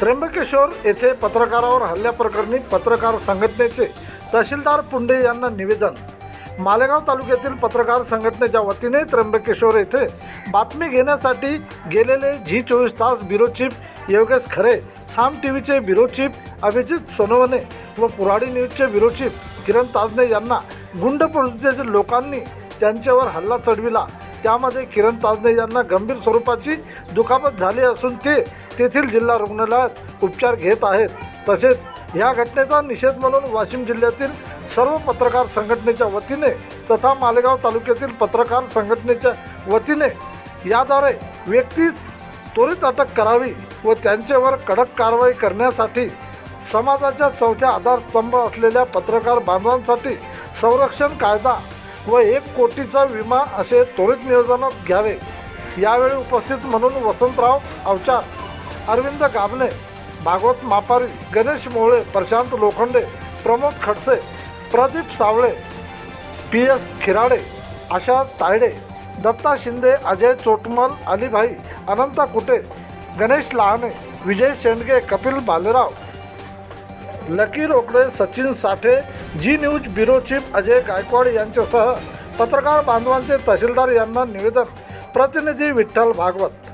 त्र्यंबकेश्वर येथे पत्रकारावर हल्ल्याप्रकरणी पत्रकार संघटनेचे तहसीलदार पुंडे यांना निवेदन. मालेगाव तालुक्यातील पत्रकार संघटनेच्या वतीने त्र्यंबकेश्वर येथे बातमी घेण्यासाठी गेलेले झी चोवीस तास bureau chief Yogesh Khare Saam T व्हीचे bureau chief Abhijit Sonawane व पुराडी न्यूजचे ब्युरो चीफ किरण ताजने यांना गुंड प्रवृत्तीतील लोकांनी त्यांच्यावर हल्ला चढविला. त्यामध्ये किरण ताजने यांना गंभीर स्वरूपाची दुखापत झाली असून ते तेथील जिल्हा रुग्णालयात उपचार घेत आहेत. तसेच या घटनेचा निषेध म्हणून वाशिम जिल्ह्यातील सर्व पत्रकार संघटनेच्या वतीने तथा मालेगाव तालुक्यातील पत्रकार संघटनेच्या वतीने याद्वारे व्यक्तीस त्वरित अटक करावी व त्यांच्यावर कडक कारवाई करण्यासाठी समाजाच्या चौथ्या आधारस्तंभ असलेल्या पत्रकार बांधवांसाठी संरक्षण कायदा व एक कोटीचा विमा असे त्वरित नियोजनात घ्यावे. यावेळी उपस्थित म्हणून Vasantrao Avachar Arvind Gabane Bhagwat Mapari Ganesh Mohale Prashant Lokhande Pramod Khadse Pradeep Sawale P S Khirade Asha Tayade Datta Shinde Ajay Chotmal Alibhai Ananta Kute Ganesh Lahane Vijay Shendge Kapil Bhalerao Lucky Rokade Sachin Sathe Zee news bureau chief Ajay Gaikwad यांच्यासह पत्रकार बांधवांचे तहसीलदार यांना निवेदन. प्रतिनिधी विठ्ठल भागवत.